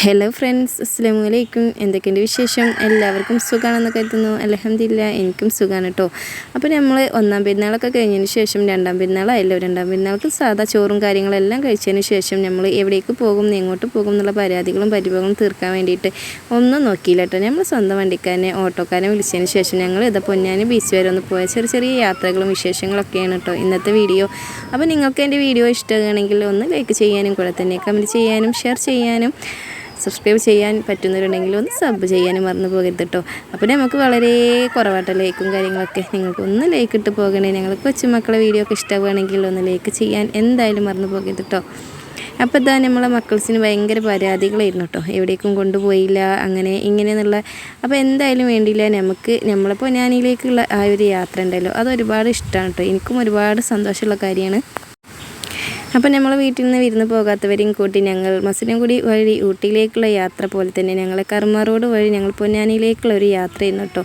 Hello friends അസ്സാം വലൈക്കും എന്തൊക്കെയുണ്ട് വിശേഷം? എല്ലാവർക്കും സുഖമാണെന്ന് കരുതുന്നു. അലഹമില്ല എനിക്കും സുഖമാണ് കേട്ടോ അപ്പോൾ നമ്മൾ ഒന്നാം പെരുന്നാളൊക്കെ കഴിഞ്ഞതിന് ശേഷം രണ്ടാം പെരുന്നാളായല്ലോ. രണ്ടാം പെരുന്നാൾക്ക് സാധാ ചോറും കാര്യങ്ങളെല്ലാം കഴിച്ചതിന് ശേഷം നമ്മൾ എവിടേക്ക് പോകും എങ്ങോട്ട് പോകും എന്നുള്ള പരാതികളും പരിഭവങ്ങളും തീർക്കാൻ വേണ്ടിയിട്ട് ഒന്നും നോക്കിയില്ല കേട്ടോ നമ്മൾ സ്വന്തം വണ്ടിക്കാരനെ ഓട്ടോക്കാരനെ വിളിച്ചതിന് ശേഷം ഞങ്ങൾ ഇതാ പൊന്നാനി ബീച്ച് വരെ ഒന്ന് പോയ ചെറിയ ചെറിയ യാത്രകളും വിശേഷങ്ങളൊക്കെയാണ് കേട്ടോ ഇന്നത്തെ വീഡിയോ അപ്പോൾ നിങ്ങൾക്ക് എന്റെ വീഡിയോ ഇഷ്ടമാണെങ്കിൽ ഒന്ന് ലൈക്ക് ചെയ്യാനും കൂടെ തന്നെ കമന്റ് ചെയ്യാനും ഷെയർ ചെയ്യാനും. സബ്സ്ക്രൈബ് ചെയ്യാൻ പറ്റുന്നവരുണ്ടെങ്കിൽ ഒന്ന് സബ് ചെയ്യാനും മറന്നു പോകരുത് കേട്ടോ അപ്പോൾ നമുക്ക് വളരെ കുറവാട്ടോ ലൈക്കും കാര്യങ്ങളൊക്കെ നിങ്ങൾക്ക് ഒന്ന് ലൈക്ക് ഇട്ട് പോകണേ. ഞങ്ങൾ കൊച്ചുമക്കളെ വീഡിയോ ഒക്കെ ഇഷ്ടമാണെങ്കിൽ ഒന്ന് ലൈക്ക് ചെയ്യാൻ എന്തായാലും മറന്നു പോകരുത് കേട്ടോ അപ്പോൾ ഇതാ നമ്മളെ മക്കൾസിന് ഭയങ്കര പരാതികളായിരുന്നു കേട്ടോ എവിടേക്കും കൊണ്ടുപോയില്ല അങ്ങനെ ഇങ്ങനെ എന്നുള്ള. അപ്പോൾ എന്തായാലും വേണ്ടിയില്ല. നമുക്ക് നമ്മളിപ്പോൾ ഞാനിലേക്കുള്ള ആ ഒരു യാത്ര ഉണ്ടല്ലോ. അത് ഒരുപാട് ഇഷ്ടമാണ് കേട്ടോ എനിക്കും ഒരുപാട് സന്തോഷമുള്ള കാര്യമാണ്. അപ്പോൾ നമ്മൾ വീട്ടിൽ നിന്ന് വിരുന്ന് പോകാത്തവരെയും കൂട്ടി ഞങ്ങൾ മസിനംകുടി വഴി ഊട്ടിയിലേക്കുള്ള യാത്ര പോലെ തന്നെ ഞങ്ങളെ കർമ്മ റോഡ് വഴി ഞങ്ങൾ പൊന്നാനിയിലേക്കുള്ള ഒരു യാത്രയായിരുന്നു കേട്ടോ.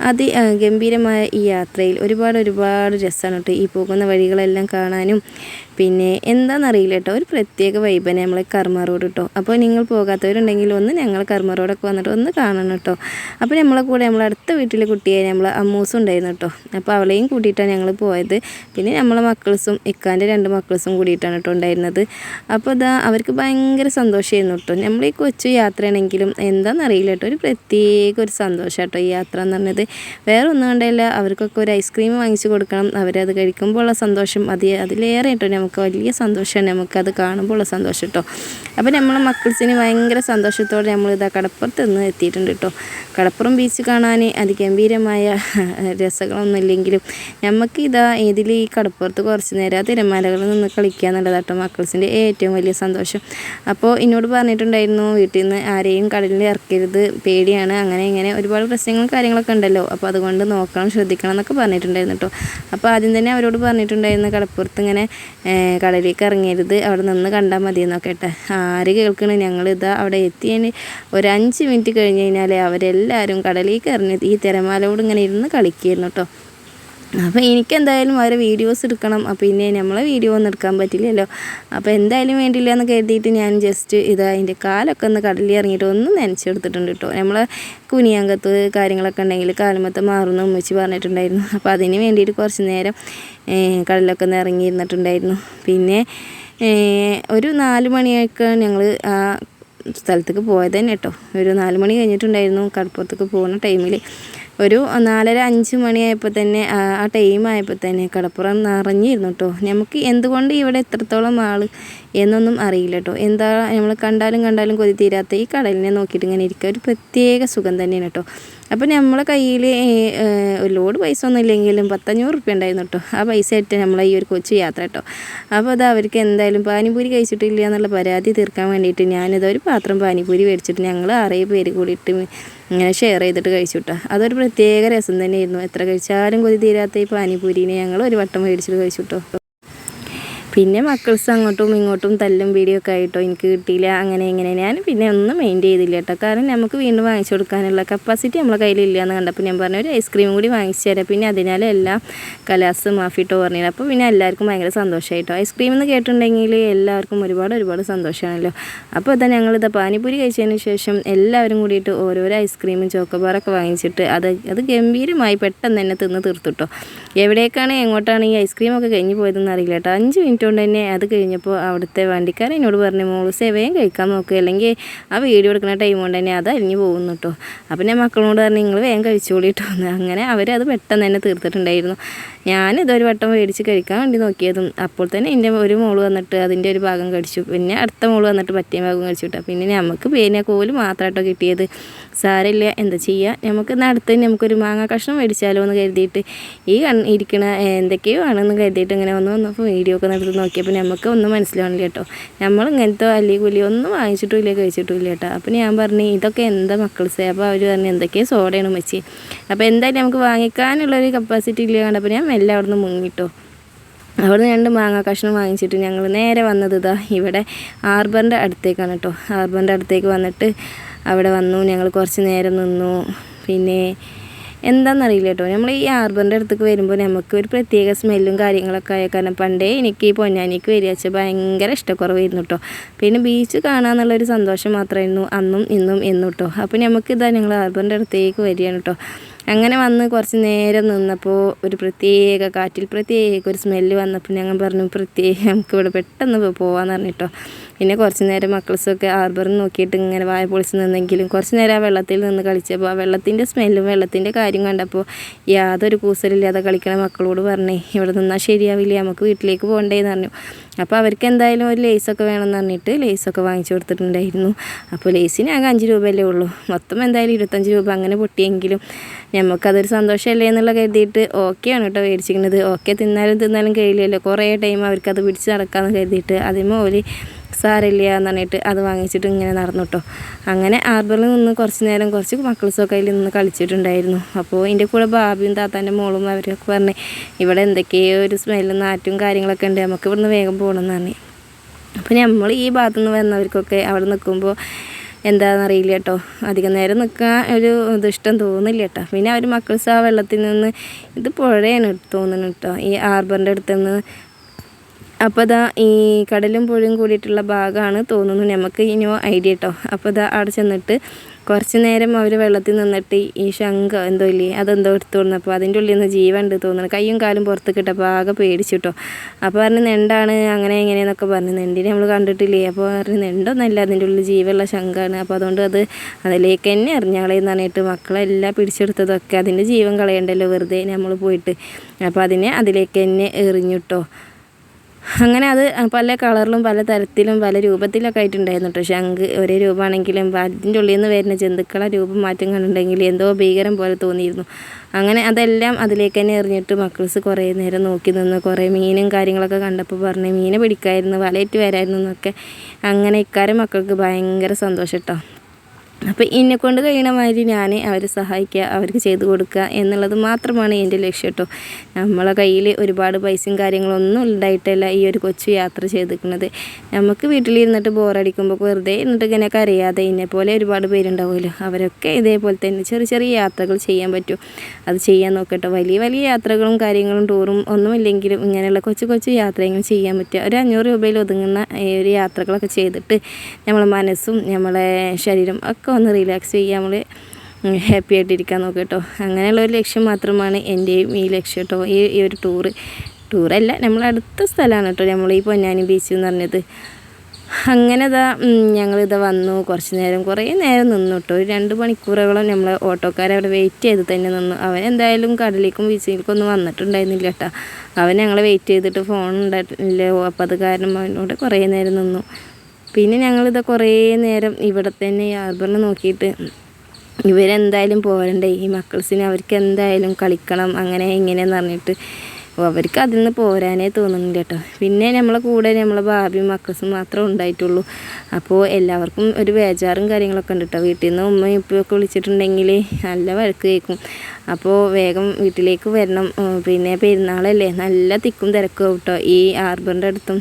അതി ഗംഭീരമായ ഈ യാത്രയിൽ ഒരുപാട് ഒരുപാട് രസമാണ് കേട്ടോ ഈ പോകുന്ന വഴികളെല്ലാം കാണാനും പിന്നെ എന്താണെന്നറിയില്ല കേട്ടോ ഒരു പ്രത്യേക വൈബനെ നമ്മൾ കർമ്മ റോഡ് കേട്ടോ അപ്പോൾ നിങ്ങൾ പോകാത്തവരുണ്ടെങ്കിൽ ഒന്ന് ഞങ്ങൾ കർമ്മ റോഡൊക്കെ വന്നിട്ട് ഒന്ന് കാണണം കേട്ടോ അപ്പോൾ നമ്മളെ കൂടെ നമ്മളെ അടുത്ത വീട്ടിലെ കുട്ടിയെ നമ്മൾ അമ്മൂസും ഉണ്ടായിരുന്നു കേട്ടോ അപ്പോൾ അവളെയും കൂട്ടിയിട്ടാണ് ഞങ്ങൾ പോയത്. പിന്നെ നമ്മളെ മക്കൾസും ഇക്കാന്റെ രണ്ട് മക്കൾസും കൂടിയിട്ടാണ് കേട്ടോ ഉണ്ടായിരുന്നത്. അപ്പോൾ അതാ അവർക്ക് ഭയങ്കര സന്തോഷമായിരുന്നു കേട്ടോ നമ്മൾ ഈ കൊച്ചു യാത്രയാണെങ്കിലും എന്താണെന്നറിയില്ല കേട്ടോ ഒരു പ്രത്യേക ഒരു സന്തോഷം കേട്ടോ ഈ യാത്ര എന്ന് പറഞ്ഞത്. വേറെ ഒന്നും കണ്ടല്ല. അവർക്കൊക്കെ ഒരു ഐസ്ക്രീം വാങ്ങിച്ചു കൊടുക്കണം. അവരത് കഴിക്കുമ്പോൾ ഉള്ള സന്തോഷം. അത് അതിലേറെ കേട്ടോ നമുക്ക് വലിയ സന്തോഷമാണ്. നമുക്കത് കാണുമ്പോൾ സന്തോഷം കേട്ടോ അപ്പോൾ നമ്മൾ മക്കൾസിന് ഭയങ്കര സന്തോഷത്തോടെ നമ്മൾ ഇതാ കടപ്പുറത്ത് നിന്ന് എത്തിയിട്ടുണ്ട് കേട്ടോ കടപ്പുറം ബീച്ച് കാണാൻ അതിഗംഭീരമായ രസങ്ങളൊന്നും ഇല്ലെങ്കിലും നമുക്ക് ഇതാ ഇതിൽ ഈ കടപ്പുറത്ത് കുറച്ച് നേരം ആ തിരമാലകളിൽ നിന്ന് കളിക്കുക എന്നുള്ളതാട്ടോ മക്കൾസിന്റെ ഏറ്റവും വലിയ സന്തോഷം. അപ്പോൾ എന്നോട് പറഞ്ഞിട്ടുണ്ടായിരുന്നു വീട്ടിൽ നിന്ന് ആരെയും കടലിൽ ഇറക്കരുത് പേടിയാണ്. അങ്ങനെ ഇങ്ങനെ ഒരുപാട് പ്രശ്നങ്ങളും കാര്യങ്ങളൊക്കെ ഉണ്ടല്ലോ. അപ്പോൾ അതുകൊണ്ട് നോക്കണം ശ്രദ്ധിക്കണം എന്നൊക്കെ പറഞ്ഞിട്ടുണ്ടായിരുന്നു കേട്ടോ അപ്പോൾ ആദ്യം തന്നെ അവരോട് പറഞ്ഞിട്ടുണ്ടായിരുന്നു കടപ്പുറത്ത് ഇങ്ങനെ കടലിലേക്ക് ഇറങ്ങരുത്. അവിടെ നിന്ന് കണ്ടാൽ മതി എന്നൊക്കെ കേട്ടോ. ആര് കേൾക്കണേ? ഞങ്ങളിതാ അവിടെ എത്തിയതിന് ഒരു അഞ്ച് മിനിറ്റ് കഴിഞ്ഞ് കഴിഞ്ഞാൽ അവരെല്ലാവരും കടലിലേക്ക് ഇറങ്ങി ഈ തിരമാലയോട് ഇങ്ങനെ ഇരുന്ന് കളിക്കുകയായിരുന്നു കേട്ടോ. അപ്പോൾ എനിക്കെന്തായാലും അവരെ വീഡിയോസ് എടുക്കണം. അപ്പോൾ പിന്നെ നമ്മളെ വീഡിയോ ഒന്നും എടുക്കാൻ പറ്റില്ലല്ലോ. അപ്പോൾ എന്തായാലും വേണ്ടില്ല എന്ന് കരുതിയിട്ട് ഞാൻ ജസ്റ്റ് ഇത് അതിന്റെ കാലൊക്കെ ഒന്ന് കടലിൽ ഇറങ്ങിയിട്ട് ഒന്ന് നനച്ചെടുത്തിട്ടുണ്ട് കേട്ടോ നമ്മൾ കുനിയാങ്കത്ത് കാര്യങ്ങളൊക്കെ ഉണ്ടെങ്കിൽ കാലമത്തെ മാറുന്ന ഉമ്മച്ചി പറഞ്ഞിട്ടുണ്ടായിരുന്നു. അപ്പോൾ അതിന് വേണ്ടിയിട്ട് കുറച്ച് നേരം കടലിലൊക്കെ ഒന്ന് ഇറങ്ങിയിരുന്നിട്ടുണ്ടായിരുന്നു. പിന്നെ ഒരു നാല് മണിയൊക്കെ ഞങ്ങൾ ആ സ്ഥലത്തേക്ക് പോയത് തന്നെ കേട്ടോ ഒരു നാല് മണി കഴിഞ്ഞിട്ടുണ്ടായിരുന്നു കടപ്പുറത്തേക്ക് പോകുന്ന ടൈമിൽ ഒരു നാലര അഞ്ച് മണിയായപ്പോൾ തന്നെ ആ ടൈം ആയപ്പോൾ തന്നെ കടപ്പുറം നിറഞ്ഞിരുന്നു കേട്ടോ നമുക്ക് എന്തുകൊണ്ട് ഇവിടെ എത്രത്തോളം ആൾ എന്നൊന്നും അറിയില്ല കേട്ടോ എന്താ നമ്മൾ കണ്ടാലും കണ്ടാലും കൊതി തീരാത്ത ഈ കടലിനെ നോക്കിയിട്ട് ഇങ്ങനെ ഇരിക്കുക ഒരു പ്രത്യേക സുഖം തന്നെയാണ് കേട്ടോ അപ്പോൾ നമ്മളെ കയ്യിൽ ഒരു ലോഡ് പൈസ ഒന്നും ഇല്ലെങ്കിലും പത്തഞ്ഞൂറ് റുപ്യ ഉണ്ടായിരുന്നു കേട്ടോ ആ പൈസ ആയിട്ട് നമ്മളെ ഈ ഒരു കൊച്ചു യാത്ര കേട്ടോ അപ്പോൾ അത് അവർക്ക് എന്തായാലും പാനിപൂരി കഴിച്ചിട്ടില്ല എന്നുള്ള പരാതി തീർക്കാൻ വേണ്ടിയിട്ട് ഞാനിത് ഒരു പാത്രം പാനിപൂരി മേടിച്ചിട്ട് ഞങ്ങൾ ആറേ പേര് കൂടിയിട്ട് ഇങ്ങനെ ഷെയർ ചെയ്തിട്ട് കഴിച്ചു കേട്ടോ അതൊരു പ്രത്യേക രസം തന്നെയായിരുന്നു. എത്ര കഴിച്ചാലും കൊതി തീരാത്ത ഈ പാനിപൂരിനെ ഞങ്ങൾ ഒരു വട്ടം മേടിച്ചിട്ട് കഴിച്ചു കേട്ടോ പിന്നെ മക്കൾസ് അങ്ങോട്ടും ഇങ്ങോട്ടും തല്ലും വീഡിയോ ഒക്കെ ആയിട്ടോ എനിക്ക് കിട്ടിയില്ല അങ്ങനെ ഇങ്ങനെ. ഞാൻ പിന്നെ ഒന്നും മെയിന്റ് ചെയ്തില്ല കേട്ടോ. കാരണം നമുക്ക് വീണ്ടും വാങ്ങിച്ചു കൊടുക്കാനുള്ള കപ്പാസിറ്റി നമ്മളെ കയ്യിലില്ല എന്ന് കണ്ടപ്പോൾ ഞാൻ പറഞ്ഞു ഒരു ഐസ്ക്രീം കൂടി വാങ്ങിച്ചു തരാം. പിന്നെ അതിനാൽ എല്ലാ കലാസ് മാഫിട്ടോ പറഞ്ഞു അപ്പോൾ പിന്നെ എല്ലാവർക്കും ഭയങ്കര സന്തോഷമായിട്ടോ. ഐസ്ക്രീം എന്ന് കേട്ടിട്ടുണ്ടെങ്കിൽ എല്ലാവർക്കും ഒരുപാട് ഒരുപാട് സന്തോഷമാണല്ലോ. അപ്പോൾ ഇതാ ഞങ്ങളിത് പാനിപ്പൂരി കഴിച്ചതിന് ശേഷം എല്ലാവരും കൂടിയിട്ട് ഓരോരോ ഐസ്ക്രീമും ചോക്കോബാറൊക്കെ വാങ്ങിച്ചിട്ട് അത് അത് ഗംഭീരമായി പെട്ടെന്ന് തന്നെ തിന്ന് തീർത്തുട്ടോ എവിടേക്കാണ് എങ്ങോട്ടാണ് ഈ ഐസ്ക്രീമൊക്കെ കഴിഞ്ഞ് പോയതെന്ന് അറിയില്ല കേട്ടോ. അഞ്ച് മിനിറ്റ് കൊണ്ട് തന്നെ അത് കഴിഞ്ഞപ്പോൾ അവിടുത്തെ വണ്ടിക്കാരൻ എന്നോട് പറഞ്ഞു മോൾ സേവയും കഴിക്കാൻ നോക്കുക അല്ലെങ്കിൽ ആ വീഡിയോ എടുക്കുന്ന ടൈം കൊണ്ട് തന്നെ അത് അരിഞ്ഞു പോകുന്നു കേട്ടോ അപ്പം ഞാൻ മക്കളോട് പറഞ്ഞു നിങ്ങൾ വേഗം കഴിച്ചോളി കേട്ടോ അങ്ങനെ അവരത് പെട്ടെന്ന് തന്നെ തീർത്തിട്ടുണ്ടായിരുന്നു. ഞാൻ ഇതൊരു വട്ടം മേടിച്ച് കഴിക്കാൻ വേണ്ടി നോക്കിയതും അപ്പോൾ തന്നെ എന്റെ ഒരു മോൾ വന്നിട്ട് അതിന്റെ ഒരു ഭാഗം കഴിച്ചു പിന്നെ അടുത്ത മോൾ വന്നിട്ട് പറ്റിയ ഭാഗം കഴിച്ചു കേട്ടോ പിന്നെ നമുക്ക് പേന കോൽ മാത്രമായിട്ടോ കിട്ടിയത്. സാരമില്ല എന്താ ചെയ്യുക നമുക്ക് അടുത്ത് നമുക്കൊരു മാങ്ങ കഷ്ണം മേടിച്ചാലോ എന്ന് കരുതിയിട്ട് ഈ ഇരിക്കണ എന്തൊക്കെയോ ആണെന്ന് കരുതിയിട്ട് ഇങ്ങനെ ഒന്ന് വന്നപ്പോൾ വീഡിയോ ഒക്കെ നടത്തി നോക്കിയപ്പോൾ നമുക്ക് ഒന്നും മനസ്സിലാവണില്ല കേട്ടോ. നമ്മൾ ഇങ്ങനത്തെ അല്ലി കുലി ഒന്നും വാങ്ങിച്ചിട്ടും ഇല്ല കഴിച്ചിട്ടും ഇല്ല കേട്ടോ. അപ്പോൾ ഞാൻ പറഞ്ഞു ഇതൊക്കെ എന്താ മക്കൾസേ അപ്പോൾ അവർ പറഞ്ഞു എന്തൊക്കെയോ സോഡയാണ് മച്ചി അപ്പോൾ എന്തായാലും നമുക്ക് വാങ്ങിക്കാനുള്ളൊരു കപ്പാസിറ്റി ഇല്ല കണ്ടപ്പോൾ ഞാൻ എല്ലാം അവിടെ നിന്ന് മുങ്ങിട്ടോ. അവിടെ രണ്ട് മാങ്ങ കഷ്ണം വാങ്ങിച്ചിട്ട് ഞങ്ങൾ നേരെ വന്നത് ഇതാ ഇവിടെ ഹാർബറിന്റെ അടുത്തേക്കാണ് കേട്ടോ. ഹാർബറിന്റെ അടുത്തേക്ക് വന്നിട്ട് അവിടെ വന്നു ഞങ്ങൾ കുറച്ച് നേരം നിന്നു. പിന്നെ എന്താണെന്നറിയില്ല കേട്ടോ. നമ്മൾ ഈ ആർബറിന്റെ അടുത്തേക്ക് വരുമ്പോൾ നമുക്ക് ഒരു പ്രത്യേക സ്മെല്ലും കാര്യങ്ങളൊക്കെ ആയ കാരണം പണ്ടേ എനിക്ക് ഈ പൊന്നാനിക്ക് വരികച്ച ഭയങ്കര ഇഷ്ടക്കുറവായിരുന്നു കേട്ടോ. പിന്നെ ബീച്ച് കാണാമെന്നുള്ളൊരു സന്തോഷം മാത്രമായിരുന്നു. അന്നും ഇന്നും എന്നും കേട്ടോ. അപ്പോൾ നമുക്കിതാ ഞങ്ങൾ ആർബറിന്റെ അടുത്തേക്ക് വരികയാണ് കേട്ടോ. അങ്ങനെ വന്ന് കുറച്ച് നേരം നിന്നപ്പോൾ ഒരു പ്രത്യേക കാറ്റിൽ പ്രത്യേക ഒരു സ്മെല്ല് വന്നപ്പോൾ ഞങ്ങൾ പറഞ്ഞു പ്രത്യേകം നമുക്ക് ഇവിടെ പെട്ടെന്ന് പോകാമെന്ന് പറഞ്ഞിട്ടോ പിന്നെ കുറച്ച് നേരം മക്കൾസൊക്കെ ആർബറിൽ നോക്കിയിട്ട് ഇങ്ങനെ വായ പൊളിച്ച് നിന്നെങ്കിലും കുറച്ച് നേരം ആ വെള്ളത്തിൽ നിന്ന് കളിച്ചപ്പോൾ ആ വെള്ളത്തിന്റെ സ്മെല്ലും വെള്ളത്തിന്റെ കാര്യം കണ്ടപ്പോൾ യാതൊരു കൂസലില്ലാതെ കളിക്കണ മക്കളോട് പറഞ്ഞേ ഇവിടെ നിന്നാൽ ശരിയാവില്ല നമുക്ക് വീട്ടിലേക്ക് പോകണ്ടേന്ന് പറഞ്ഞു. അപ്പോൾ അവർക്ക് എന്തായാലും ഒരു ലേസൊക്കെ വേണമെന്ന് പറഞ്ഞിട്ട് ലേസൊക്കെ വാങ്ങിച്ചു കൊടുത്തിട്ടുണ്ടായിരുന്നു. അപ്പോൾ ലേസിന് ആകെ അഞ്ച് രൂപയല്ലേ ഉള്ളൂ. മൊത്തം എന്തായാലും ഇരുപത്തഞ്ച് രൂപ അങ്ങനെ പൊട്ടിയെങ്കിലും നമുക്കതൊരു സന്തോഷമല്ലേ എന്നുള്ള കരുതിയിട്ട് ഓക്കെയാണ് കേട്ടോ മേടിച്ചിരിക്കുന്നത്. ഓക്കെ തിന്നാലും തിന്നാലും കഴിയില്ലല്ലോ. കുറേ ടൈം അവർക്കത് പിടിച്ച് നടക്കാമെന്ന് കരുതിയിട്ട് അതിന് ഒരു സാരമില്ല എന്ന് പറഞ്ഞിട്ട് അത് വാങ്ങിച്ചിട്ട് ഇങ്ങനെ നടന്നു കേട്ടോ. അങ്ങനെ ആർബറിൽ നിന്ന് കുറച്ച് നേരം കുറച്ച് മക്കൾസൊക്കെ അതിൽ നിന്ന് കളിച്ചിട്ടുണ്ടായിരുന്നു. അപ്പോൾ എന്റെ കൂടെ ബാബിയും താത്താന്റെ മോളും അവരൊക്കെ പറഞ്ഞ് ഇവിടെ എന്തൊക്കെയോ ഒരു സ്മെല്ലും നാറ്റും കാര്യങ്ങളൊക്കെ ഉണ്ട്. നമുക്ക് ഇവിടുന്ന് വേഗം പോകണമെന്ന് പറഞ്ഞു അപ്പോൾ നമ്മൾ ഈ ഭാഗത്തു നിന്ന് വന്നവർക്കൊക്കെ അവിടെ നിൽക്കുമ്പോൾ എന്താണെന്നറിയില്ല കേട്ടോ അധികം നേരം നിൽക്കാൻ ഒരു ഇത് ഇഷ്ടം തോന്നില്ല കേട്ടോ പിന്നെ അവർ മക്കൾസ് ആ വെള്ളത്തിൽ നിന്ന് ഇത് പുഴയാണ് തോന്നുന്നു കേട്ടോ ഈ ആർബറിന്റെ അടുത്ത് നിന്ന് അപ്പോൾ ഇതാ ഈ കടലും പുഴയും കൂടിയിട്ടുള്ള ഭാഗമാണ് തോന്നുന്നു. നമുക്ക് ഇനിയോ ഐഡിയ കേട്ടോ അപ്പോൾ ഇതാ അവിടെ ചെന്നിട്ട് കുറച്ച് നേരം അവർ വെള്ളത്തിൽ നിന്നിട്ട് ഈ ശംഖ എന്തോ ഇല്ലേ അതെന്തോ എടുത്തു കൊടുന്നപ്പോൾ അതിന്റെ ഉള്ളിൽ നിന്ന് ജീവനുണ്ട് തോന്നുന്നു. കയ്യും കാലും പുറത്ത് കിട്ടപ്പോൾ ആകെ പേടിച്ചിട്ടോ അപ്പോൾ പറഞ്ഞ് നെണ്ടാണ് അങ്ങനെ എങ്ങനെയെന്നൊക്കെ പറഞ്ഞു. നെണ്ടിനെ നമ്മൾ കണ്ടിട്ടില്ലേ? അപ്പോൾ പറഞ്ഞ് നെണ്ടൊന്നല്ല അതിന്റെ ഉള്ളിൽ ജീവനുള്ള ശംഖാണ്. അപ്പോൾ അതുകൊണ്ട് അത് അതിലേക്ക് തന്നെ എറിഞ്ഞാളെന്ന് പറഞ്ഞിട്ട് മക്കളെല്ലാം പിടിച്ചെടുത്തതൊക്കെ അതിന്റെ ജീവൻ കളയണ്ടല്ലോ വെറുതെ നമ്മൾ പോയിട്ട്. അപ്പോൾ അതിനെ അതിലേക്ക് തന്നെ എറിഞ്ഞിട്ടോ അങ്ങനെ അത് പല കളറിലും പല തരത്തിലും പല രൂപത്തിലൊക്കെ ആയിട്ടുണ്ടായിരുന്നു കേട്ടോ ശംഖ് ഒരേ രൂപമാണെങ്കിലും അതിന്റെ ഉള്ളിൽ നിന്ന് വരുന്ന ജന്തുക്കളെ രൂപം മാറ്റം കണ്ടിട്ടുണ്ടെങ്കിൽ എന്തോ ഭീകരം പോലെ തോന്നിയിരുന്നു. അങ്ങനെ അതെല്ലാം അതിലേക്ക് തന്നെ എറിഞ്ഞിട്ട് മക്കൾസ് കുറേ നേരം നോക്കി നിന്ന് കുറേ മീനും കാര്യങ്ങളൊക്കെ കണ്ടപ്പോൾ പറഞ്ഞ് മീനെ പിടിക്കായിരുന്നു വലയിട്ട് വരായിരുന്നു എന്നൊക്കെ. അങ്ങനെ ഇക്കാരം മക്കൾക്ക് ഭയങ്കര സന്തോഷം കേട്ടോ അപ്പോൾ എന്നെ കൊണ്ട് കഴിയണ മാതിരി ഞാൻ അവരെ സഹായിക്കുക അവർക്ക് ചെയ്തു കൊടുക്കുക എന്നുള്ളത് മാത്രമാണ് എന്റെ ലക്ഷ്യം കേട്ടോ. നമ്മളെ കയ്യിൽ ഒരുപാട് പൈസയും കാര്യങ്ങളൊന്നും ഉണ്ടായിട്ടല്ല ഈ ഒരു കൊച്ചു യാത്ര ചെയ്തിരിക്കുന്നത്. നമുക്ക് വീട്ടിലിരുന്നിട്ട് ബോറടിക്കുമ്പോൾ വെറുതെ ഇരുന്നിട്ട് ഇങ്ങനെ കരയാതെ എന്നെ പോലെ ഒരുപാട് പേരുണ്ടാവുമല്ലോ. അവരൊക്കെ ഇതേപോലെ തന്നെ ചെറിയ ചെറിയ യാത്രകൾ ചെയ്യാൻ പറ്റും. അത് ചെയ്യാൻ നോക്കട്ടോ. വലിയ വലിയ യാത്രകളും കാര്യങ്ങളും ടൂറും ഒന്നുമില്ലെങ്കിലും ഇങ്ങനെയുള്ള കൊച്ചു കൊച്ചു യാത്രയെങ്കിലും ചെയ്യാൻ പറ്റുക. ഒരു അഞ്ഞൂറ് രൂപയിൽ ഒതുങ്ങുന്ന ഒരു യാത്രകളൊക്കെ ചെയ്തിട്ട് നമ്മളെ മനസ്സും നമ്മളെ ശരീരം ഒക്കെ ഒന്ന് റിലാക്സ് ചെയ്യാൻ നമ്മൾ ഹാപ്പി ആയിട്ടിരിക്കാൻ നോക്കുക കേട്ടോ അങ്ങനെയുള്ള ഒരു ലക്ഷ്യം മാത്രമാണ് എന്റെയും ഈ ലക്ഷ്യം കേട്ടോ ഈ ഈ ഒരു ടൂറ് ടൂറല്ല നമ്മൾ അടുത്ത സ്ഥലമാണ് കേട്ടോ നമ്മൾ ഈ പൊന്നാനി ബീച്ച് എന്ന് പറഞ്ഞത്. അങ്ങനെ ഇതാ ഞങ്ങളിത് വന്നു. കുറച്ച് നേരം കുറേ നേരം നിന്നു കേട്ടോ ഒരു രണ്ട് മണിക്കൂറുകളും നമ്മൾ ഓട്ടോക്കാരെ അവിടെ വെയിറ്റ് ചെയ്ത് തന്നെ നിന്നു. അവൻ എന്തായാലും കടലിലേക്കും ബീച്ചിലേക്കും ഒന്നും വന്നിട്ടുണ്ടായിരുന്നില്ല കേട്ടോ അവൻ ഞങ്ങളെ വെയിറ്റ് ചെയ്തിട്ട് ഫോൺ ഉണ്ടായിട്ടില്ല അപ്പോൾ അത് കാരണം അവനോട് കുറേ നേരം നിന്നു. പിന്നെ ഞങ്ങളിത് കുറേ നേരം ഇവിടെ തന്നെ ഹാർബറിനെ നോക്കിയിട്ട് ഇവരെന്തായാലും പോരണ്ടേ? ഈ മക്കൾസിന് അവർക്ക് എന്തായാലും കളിക്കണം അങ്ങനെ ഇങ്ങനെയെന്ന് പറഞ്ഞിട്ട് അവർക്ക് അതിൽ നിന്ന് പോരാനേ തോന്നുന്നില്ല കേട്ടോ. പിന്നെ നമ്മളെ കൂടെ നമ്മളെ ഭാവി മക്കൾസും മാത്രമേ ഉണ്ടായിട്ടുള്ളൂ. അപ്പോൾ എല്ലാവർക്കും ഒരു ബേജാറും കാര്യങ്ങളൊക്കെ ഉണ്ട് കേട്ടോ. വീട്ടിൽ നിന്ന് ഉമ്മയും ഇപ്പൊക്കെ വിളിച്ചിട്ടുണ്ടെങ്കിൽ നല്ല വഴക്ക് കേൾക്കും. അപ്പോൾ വേഗം വീട്ടിലേക്ക് വരണം. പിന്നെ പെരുന്നാളല്ലേ? നല്ല തിക്കും തിരക്കും കേട്ടോ. ഈ ഹാർബറിന്റെ അടുത്തും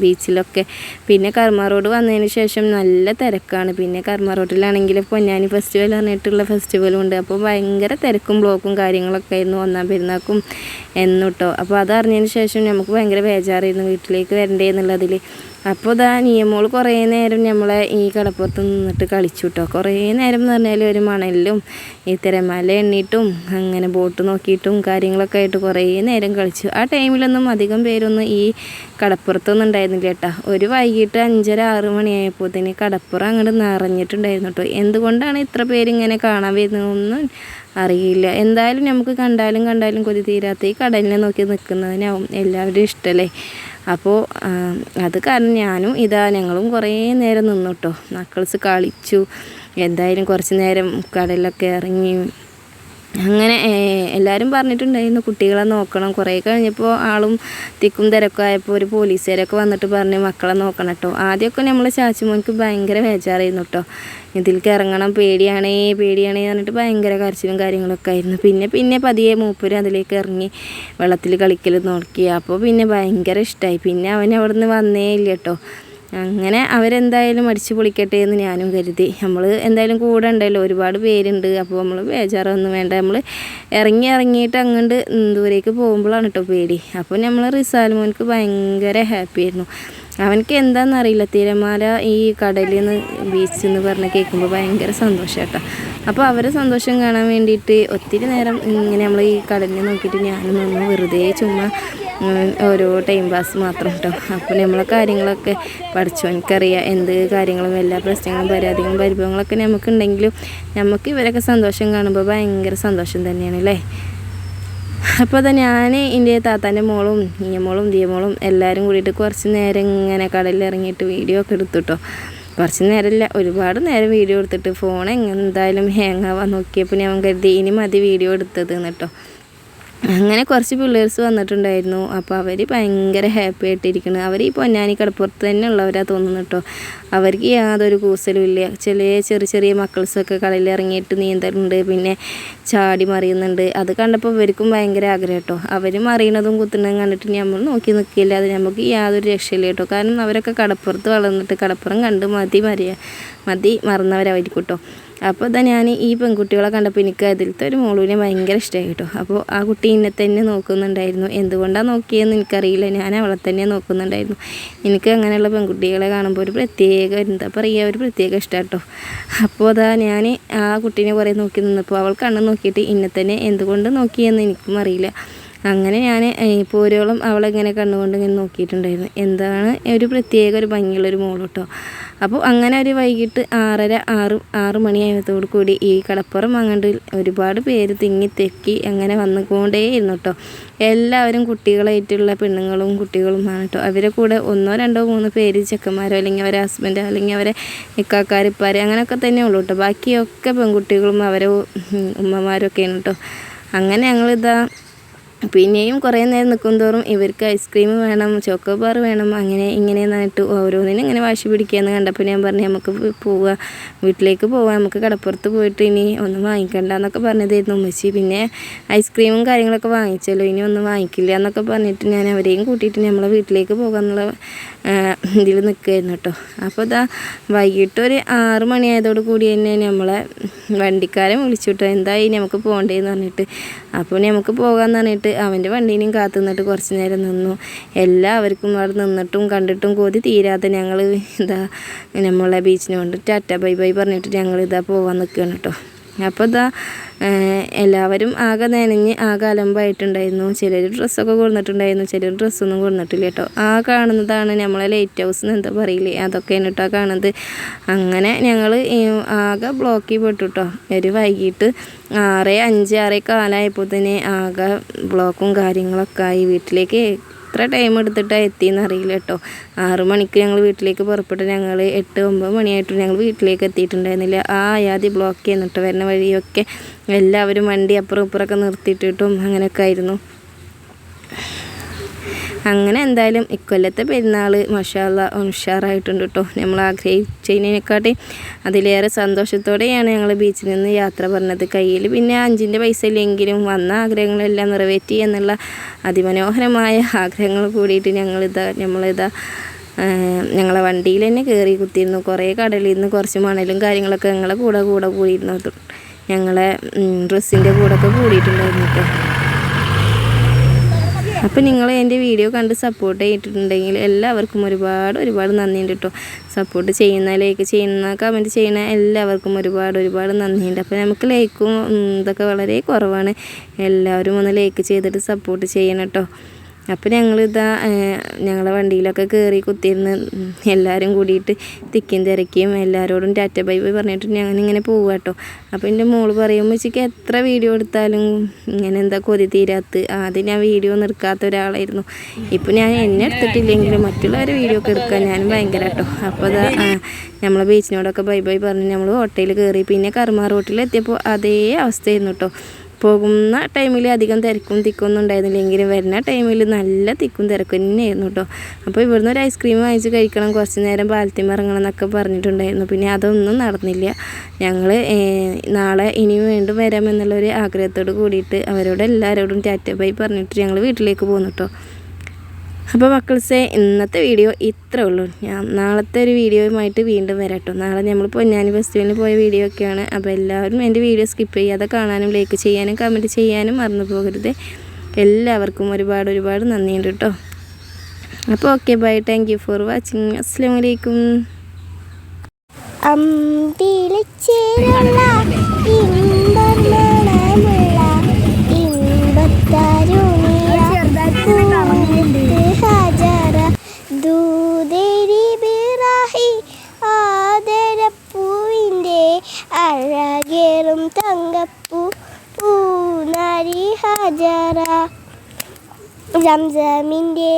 ബീച്ചിലൊക്കെ. പിന്നെ കർമ്മ റോഡ് വന്നതിന് ശേഷം നല്ല തിരക്കാണ്. പിന്നെ കർമ്മ റോഡിലാണെങ്കിൽ പൊന്നാനി ഫെസ്റ്റിവൽ പറഞ്ഞിട്ടുള്ള ഫെസ്റ്റിവലും ഉണ്ട്. അപ്പോൾ ഭയങ്കര തിരക്കും ബ്ലോക്കും കാര്യങ്ങളൊക്കെ ആയിരുന്നു ഒന്നാം പെരുന്നാക്കും എന്നുട്ടോ അപ്പോൾ അതറിഞ്ഞതിന് ശേഷം നമുക്ക് ഭയങ്കര ബേജാറായിരുന്നു വീട്ടിലേക്ക് വരണ്ടേ എന്നുള്ളതിൽ അപ്പോൾ ഇതാ നിയമോൾ കുറേ നേരം നമ്മളെ ഈ കടപ്പുറത്ത് നിന്നിട്ട് കളിച്ചു കേട്ടോ കുറേ നേരം എന്ന് പറഞ്ഞാൽ ഒരു മണലിലും ഈ തിരമാല എണ്ണിയിട്ടും അങ്ങനെ ബോട്ട് നോക്കിയിട്ടും കാര്യങ്ങളൊക്കെ ആയിട്ട് കുറേ നേരം കളിച്ചു. ആ ടൈമിലൊന്നും അധികം പേരൊന്നും ഈ കടപ്പുറത്തൊന്നും ഉണ്ടായിരുന്നില്ല കേട്ടോ ഒരു വൈകിട്ട് അഞ്ചര ആറ് മണിയായപ്പോൾ തന്നെ കടപ്പുറം അങ്ങോട്ട് നിറഞ്ഞിട്ടുണ്ടായിരുന്നു കേട്ടോ എന്തുകൊണ്ടാണ് ഇത്ര പേരിങ്ങനെ കാണാൻ വരുന്നതൊന്നും അറിയില്ല. എന്തായാലും നമുക്ക് കണ്ടാലും കണ്ടാലും കൊതി തീരാത്ത ഈ കടലിനെ നോക്കി നിൽക്കുന്നതിനാവും എല്ലാവരും ഇഷ്ടമല്ലേ അപ്പോൾ അത് കാരണം ഞാനും ഇതാ ഞങ്ങളും കുറേ നേരം നിന്നു കേട്ടോ മക്കൾസ് കളിച്ചു. എന്തായാലും കുറച്ച് നേരം കടലിലൊക്കെ ഇറങ്ങി അങ്ങനെ എല്ലാവരും പറഞ്ഞിട്ടുണ്ടായിരുന്നു കുട്ടികളെ നോക്കണം. കുറേ കഴിഞ്ഞപ്പോൾ ആളും തിക്കും തിരക്കും ആയപ്പോൾ ഒരു പോലീസുകാരൊക്കെ വന്നിട്ട് പറഞ്ഞു മക്കളെ നോക്കണം കേട്ടോ ആദ്യമൊക്കെ നമ്മൾ ചാച്ചുമോനിക്ക് ഭയങ്കര വേജാറായിരുന്നു കേട്ടോ ഇതിലേക്ക് ഇറങ്ങണം പേടിയാണേ പേടിയാണേ പറഞ്ഞിട്ട് ഭയങ്കര കരച്ചിലും കാര്യങ്ങളൊക്കെ ആയിരുന്നു. പിന്നെ പിന്നെ പതിയെ മൂപ്പര് അതിലേക്ക് ഇറങ്ങി വെള്ളത്തിൽ കളിക്കൽ നോക്കി. അപ്പോൾ പിന്നെ ഭയങ്കര ഇഷ്ടമായി പിന്നെ അവൻ അവിടെ നിന്ന് വന്നേ ഇല്ല കേട്ടോ അങ്ങനെ അവരെന്തായാലും അടിച്ചു പൊളിക്കട്ടെ എന്ന് ഞാനും കരുതി. നമ്മൾ എന്തായാലും കൂടെ ഉണ്ടല്ലോ ഒരുപാട് പേരുണ്ട്. അപ്പോൾ നമ്മൾ ബേജാറൊന്നും വേണ്ട. നമ്മൾ ഇറങ്ങി ഇറങ്ങിയിട്ട് അങ്ങോട്ട് ദൂരേക്ക് പോകുമ്പോഴാണ് കേട്ടോ പേടി. അപ്പോൾ നമ്മൾ റിസാൽമോൻക്ക് ഭയങ്കര ഹാപ്പി ആയിരുന്നു. അവനക്ക് എന്താണെന്നറിയില്ല തിരമാല ഈ കടലിൽ നിന്ന് ബീച്ച് എന്ന് പറഞ്ഞ് കേൾക്കുമ്പോൾ ഭയങ്കര സന്തോഷം കേട്ടോ അപ്പോൾ അവരെ സന്തോഷം കാണാൻ വേണ്ടിയിട്ട് ഒത്തിരി നേരം ഇങ്ങനെ നമ്മൾ ഈ കടലിനെ നോക്കിയിട്ട് ഞാനും നിന്ന്. വെറുതെ ചുമ്മാ ഓരോ ടൈം പാസ് മാത്രം കേട്ടോ അപ്പോൾ നമ്മളെ കാര്യങ്ങളൊക്കെ പഠിച്ചു. എനിക്കറിയാം എന്ത് കാര്യങ്ങളും എല്ലാ പ്രശ്നങ്ങളും പരാതികളും പരിഭവങ്ങളൊക്കെ നമുക്കുണ്ടെങ്കിലും നമുക്ക് ഇവരൊക്കെ സന്തോഷം കാണുമ്പോൾ ഭയങ്കര സന്തോഷം തന്നെയാണ് അല്ലേ അപ്പോൾ തന്നെ ഞാൻ എന്റെ താത്താന്റെ മോളും മോളും ദിയമോളും എല്ലാവരും കൂടിയിട്ട് കുറച്ച് നേരം ഇങ്ങനെ കടലിൽ ഇറങ്ങിയിട്ട് വീഡിയോ ഒക്കെ എടുത്തു കേട്ടോ കുറച്ച് നേരമില്ല ഒരുപാട് നേരം വീഡിയോ എടുത്തിട്ട് ഫോൺ എന്തായാലും ഹാങ് ആവാൻ നോക്കിയപ്പോൾ ഞാൻ കരുതി ഇനി മതി വീഡിയോ എടുത്തത് കേട്ടോ അങ്ങനെ കുറച്ച് പിള്ളേഴ്സ് വന്നിട്ടുണ്ടായിരുന്നു. അപ്പോൾ അവർ ഭയങ്കര ഹാപ്പി ആയിട്ടിരിക്കുന്നു അവർ ഈ പൊന്നാനി കടപ്പുറത്ത് തന്നെ ഉള്ളവരാ തോന്നുന്നു കേട്ടോ അവർക്ക് യാതൊരു കൂസലും ഇല്ല. ചെറിയ ചെറിയ ചെറിയ മക്കൾസൊക്കെ കളിയിൽ ഇറങ്ങിയിട്ട് നീന്തലുണ്ട്. പിന്നെ ചാടി മറിയുന്നുണ്ട്. അത് കണ്ടപ്പോൾ ഇവർക്കും ഭയങ്കര ആഗ്രഹം കേട്ടോ അവർ മറിയണതും കുത്തുന്നതും കണ്ടിട്ട് നമ്മൾ നോക്കി നിൽക്കില്ല. അത് നമുക്ക് യാതൊരു രക്ഷയില്ല കേട്ടോ കാരണം അവരൊക്കെ കടപ്പുറത്ത് വളർന്നിട്ട് കടപ്പുറം കണ്ട് മതി മറിയ മതി മറന്നവരായിരിക്കും കേട്ടോ അപ്പോൾ ഇതാ ഞാൻ ഈ പെൺകുട്ടികളെ കണ്ടപ്പോൾ എനിക്ക് അതിലത്തെ ഒരു മോളുവിനെ ഭയങ്കര ഇഷ്ടമായി കേട്ടോ. അപ്പോൾ ആ കുട്ടി എന്നെ തന്നെ നോക്കുന്നുണ്ടായിരുന്നു. എന്തുകൊണ്ടാണ് നോക്കിയതെന്ന് എനിക്കറിയില്ല. ഞാൻ അവളെ തന്നെ നോക്കുന്നുണ്ടായിരുന്നു. എനിക്ക് അങ്ങനെയുള്ള പെൺകുട്ടികളെ കാണുമ്പോൾ ഒരു പ്രത്യേക എന്താ പറയുക ഒരു പ്രത്യേക ഇഷ്ടം കേട്ടോ. അപ്പോൾ അതാ ഞാൻ ആ കുട്ടീനെ കുറേ നോക്കി നിന്നപ്പോൾ അവൾ കണ്ണ് നോക്കിയിട്ട് എന്നെ തന്നെ എന്തുകൊണ്ട് നോക്കിയെന്ന് എനിക്കും അറിയില്ല. അങ്ങനെ ഞാൻ പൂരോളം അവളെങ്ങനെ കണ്ണുകൊണ്ട് ഇങ്ങനെ നോക്കിയിട്ടുണ്ടായിരുന്നു. എന്താണ് ഒരു പ്രത്യേക ഒരു ഭംഗിയുള്ളൊരു മോൾ കേട്ടോ അപ്പോൾ അങ്ങനെ ഒരു വൈകിട്ട് ആറര ആറ് ആറ് മണിയായതോടു കൂടി ഈ കടപ്പുറം അങ്ങോട്ട് ഒരുപാട് പേര് തിങ്ങി തെക്കി അങ്ങനെ വന്നുകൊണ്ടേയിരുന്നു കേട്ടോ എല്ലാവരും കുട്ടികളായിട്ടുള്ള പെണ്ണുങ്ങളും കുട്ടികളുമാണ് കേട്ടോ അവരെ കൂടെ ഒന്നോ രണ്ടോ മൂന്നോ പേര് ചെക്കന്മാരോ അല്ലെങ്കിൽ അവരെ ഹസ്ബൻഡോ അല്ലെങ്കിൽ അവരെ ഇക്കാക്കാരിപ്പാർ അങ്ങനെയൊക്കെ തന്നെ ഉള്ളൂ കേട്ടോ ബാക്കിയൊക്കെ പെൺകുട്ടികളും അവരെ ഉമ്മമാരൊക്കെയാണ് കേട്ടോ അങ്ങനെ ഞങ്ങളിതാ പിന്നെയും കുറേ നേരം നിൽക്കും തോറും ഇവർക്ക് ഐസ്ക്രീം വേണം ചോക്കോ ബാർ വേണം അങ്ങനെ ഇങ്ങനെ എന്നിട്ട് ഓരോന്നിനും ഇങ്ങനെ വാശി പിടിക്കുകയെന്ന് കണ്ടപ്പോൾ ഞാൻ പറഞ്ഞു നമുക്ക് പോവുക വീട്ടിലേക്ക് പോവാം. നമുക്ക് കടപ്പുറത്ത് പോയിട്ട് ഇനി ഒന്നും വാങ്ങിക്കണ്ട എന്നൊക്കെ പറഞ്ഞതായിരുന്നു ഉമ്മച്ചി. പിന്നെ ഐസ്ക്രീമും കാര്യങ്ങളൊക്കെ വാങ്ങിച്ചല്ലോ. ഇനി ഒന്നും വാങ്ങിക്കില്ല എന്നൊക്കെ പറഞ്ഞിട്ട് ഞാൻ അവരെയും കൂട്ടിയിട്ട് നമ്മളെ വീട്ടിലേക്ക് പോകാമെന്നുള്ള ഇതിൽ നിൽക്കുമായിരുന്നു കേട്ടോ. അപ്പോൾ ഇതാ വൈകിട്ട് ഒരു ആറ് മണിയായതോട് കൂടി തന്നെ നമ്മളെ വണ്ടിക്കാരൻ വിളിച്ചു കേട്ടോ. എന്തായി? നമുക്ക് പോകണ്ടേന്ന് പറഞ്ഞിട്ട്. അപ്പോൾ നമുക്ക് പോകാമെന്ന് പറഞ്ഞിട്ട് അവന്റെ വണ്ടീനെയും കാത്തു നിന്നിട്ട് കുറച്ച് നേരം നിന്നു. എല്ലാവർക്കും അവിടെ നിന്നിട്ടും കണ്ടിട്ടും കൊതി തീരാതെ ഞങ്ങൾ എന്താ നമ്മളെ ബീച്ചിന് കൊണ്ട് ടാറ്റ ബൈ ബൈ പറഞ്ഞിട്ട് ഞങ്ങൾ ഇതാ പോവാൻ നിൽക്കുകയാണ് കേട്ടോ അപ്പോൾ ഇതാ എല്ലാവരും ആകെ നനഞ്ഞ് ആകെ അലമ്പായിട്ടുണ്ടായിരുന്നു. ചിലർ ഡ്രസ്സൊക്കെ കൊടുത്തിട്ടുണ്ടായിരുന്നു ചിലർ ഡ്രസ്സൊന്നും കൊടുത്തിട്ടില്ല കേട്ടോ. ആ കാണുന്നതാണ് നമ്മളെ ലൈറ്റ് ഹൗസ് എന്ന് എന്താ പറയില്ലേ അതൊക്കെയാണ് കേട്ടോ കാണുന്നത്. അങ്ങനെ ഞങ്ങൾ ആകെ ബ്ലോക്കിൽ പെട്ടു കേട്ടോ. ഒരു വൈകിട്ട് ആറ് അഞ്ച് ആറേ കാലമായപ്പോൾ തന്നെ ആകെ ബ്ലോക്കും കാര്യങ്ങളൊക്കെ ആയി. വീട്ടിലേക്ക് എത്ര ടൈം എടുത്തിട്ടാണ് എത്തിയെന്ന് അറിയില്ല കേട്ടോ ആറു മണിക്ക് ഞങ്ങൾ വീട്ടിലേക്ക് പുറപ്പെട്ട് ഞങ്ങൾ എട്ട് ഒമ്പത് മണിയായിട്ട് ഞങ്ങൾ വീട്ടിലേക്ക് എത്തിയിട്ടുണ്ടായിരുന്നില്ല. ആ ആയാതി ബ്ലോക്ക് ചെയ്യുന്നിട്ട് വരുന്ന വഴിയൊക്കെ എല്ലാവരും വണ്ടി അപ്പുറം ഇപ്പുറമൊക്കെ നിർത്തിയിട്ടിട്ടും അങ്ങനെയൊക്കെ ആയിരുന്നു. അങ്ങനെ എന്തായാലും ഇക്കൊല്ലത്തെ പെരുന്നാൾ മഷാല്ല ഉഷാറായിട്ടുണ്ട് കേട്ടോ നമ്മൾ ആഗ്രഹിച്ചതിനെക്കാട്ടി അതിലേറെ സന്തോഷത്തോടെയാണ് ഞങ്ങൾ ബീച്ചിൽ നിന്ന് യാത്ര പറഞ്ഞത്. കയ്യിൽ പിന്നെ അഞ്ചിന്റെ പൈസ ഇല്ലെങ്കിലും വന്ന ആഗ്രഹങ്ങളെല്ലാം നിറവേറ്റി എന്നുള്ള അതിമനോഹരമായ ആഗ്രഹങ്ങൾ കൂടിയിട്ട് ഞങ്ങളിതാ നമ്മളിതാ ഞങ്ങളെ വണ്ടിയിൽ തന്നെ കയറി കുത്തിയിരുന്നു. കുറേ കടലിൽ നിന്ന് കുറച്ച് മണലും കാര്യങ്ങളൊക്കെ ഞങ്ങളെ കൂടെ കൂടെ കൂടിയിരുന്നു ഞങ്ങളെ ഡ്രസ്സിന്റെ കൂടെ ഒക്കെ കൂടിയിട്ടുണ്ടായിരുന്നു കേട്ടോ അപ്പോൾ നിങ്ങൾ എന്റെ വീഡിയോ കണ്ട് സപ്പോർട്ട് ചെയ്തിട്ടുണ്ടെങ്കിൽ എല്ലാവർക്കും ഒരുപാട് ഒരുപാട് നന്ദിയുണ്ട് കേട്ടോ സപ്പോർട്ട് ചെയ്യുന്ന ലൈക്ക് ചെയ്യുന്ന കമന്റ് ചെയ്യുന്ന എല്ലാവർക്കും ഒരുപാട് ഒരുപാട് നന്ദിയുണ്ട്. അപ്പോൾ നമുക്ക് ലൈക്കും ഇതൊക്കെ വളരെ കുറവാണ്. എല്ലാവരും ഒന്ന് ലൈക്ക് ചെയ്തിട്ട് സപ്പോർട്ട് ചെയ്യണം കേട്ടോ അപ്പോൾ ഞങ്ങളിതാ ഞങ്ങളെ വണ്ടിയിലൊക്കെ കയറി കുത്തിയിരുന്ന് എല്ലാവരും കൂടിയിട്ട് തിക്കും തിരക്കിയും എല്ലാവരോടും ടാറ്റ ബൈ ബൈ പറഞ്ഞിട്ട് ഇങ്ങനെ പോവുക കേട്ടോ അപ്പോൾ എന്റെ മോൾ പറയുമ്പോൾ വെച്ചിട്ട് എത്ര വീഡിയോ എടുത്താലും ഇങ്ങനെ എന്താ കൊതി തീരാത്ത് ആദ്യം ഞാൻ വീഡിയോ നിർക്കാത്ത ഒരാളായിരുന്നു. ഇപ്പോൾ ഞാൻ എന്നെ എടുത്തിട്ടില്ലെങ്കിലും മറ്റുള്ളവരെ വീഡിയോ ഒക്കെ എടുക്കാൻ ഞാൻ ഭയങ്കര കേട്ടോ അപ്പോൾ അതാ നമ്മളെ ബീച്ചിനോടൊക്കെ ബൈ ബൈ പറഞ്ഞ് നമ്മൾ ഹോട്ടലിൽ കയറി പിന്നെ കർമ്മ റോട്ടിൽ എത്തിയപ്പോൾ അതേ അവസ്ഥയായിരുന്നു കേട്ടോ പോകുന്ന ടൈമിൽ അധികം തിരക്കും തിക്കൊന്നും ഉണ്ടായിരുന്നില്ലെങ്കിലും വരുന്ന ടൈമിൽ നല്ല തിക്കും തിരക്കും തന്നെയായിരുന്നു കേട്ടോ അപ്പോൾ ഇവിടുന്ന് ഒരു ഐസ്ക്രീം വാങ്ങിച്ച് കഴിക്കണം കുറച്ച് നേരം പാലത്തിമ ഇറങ്ങണം എന്നൊക്കെ പറഞ്ഞിട്ടുണ്ടായിരുന്നു. പിന്നെ അതൊന്നും നടന്നില്ല. ഞങ്ങൾ നാളെ ഇനി വീണ്ടും വരാമെന്നുള്ളൊരു ആഗ്രഹത്തോട് കൂടിയിട്ട് അവരോട് എല്ലാവരോടും ടാറ്റ ബൈ പറഞ്ഞിട്ട് ഞങ്ങൾ വീട്ടിലേക്ക് പോകുന്നു കേട്ടോ അപ്പോൾ മക്കൾസെ ഇന്നത്തെ വീഡിയോ ഇത്രേ ഉള്ളൂ. ഞാൻ നാളത്തെ ഒരു വീഡിയോയുമായിട്ട് വീണ്ടും വരാം കേട്ടോ. നാളെ നമ്മൾ പൊന്നാനി ഫെസ്റ്റിവലിന് പോയ വീഡിയോ ഒക്കെയാണ്. അപ്പോൾ എല്ലാവരും എന്റെ വീഡിയോ സ്കിപ്പ് ചെയ്യാതെ കാണാനും ലൈക്ക് ചെയ്യാനും കമന്റ് ചെയ്യാനും മറന്നു പോകരുത്. എല്ലാവർക്കും ഒരുപാട് ഒരുപാട് നന്ദിയുണ്ട് കേട്ടോ. അപ്പോൾ okay bye thank you for watching അസ്സാം വലൈക്കും zamzaminde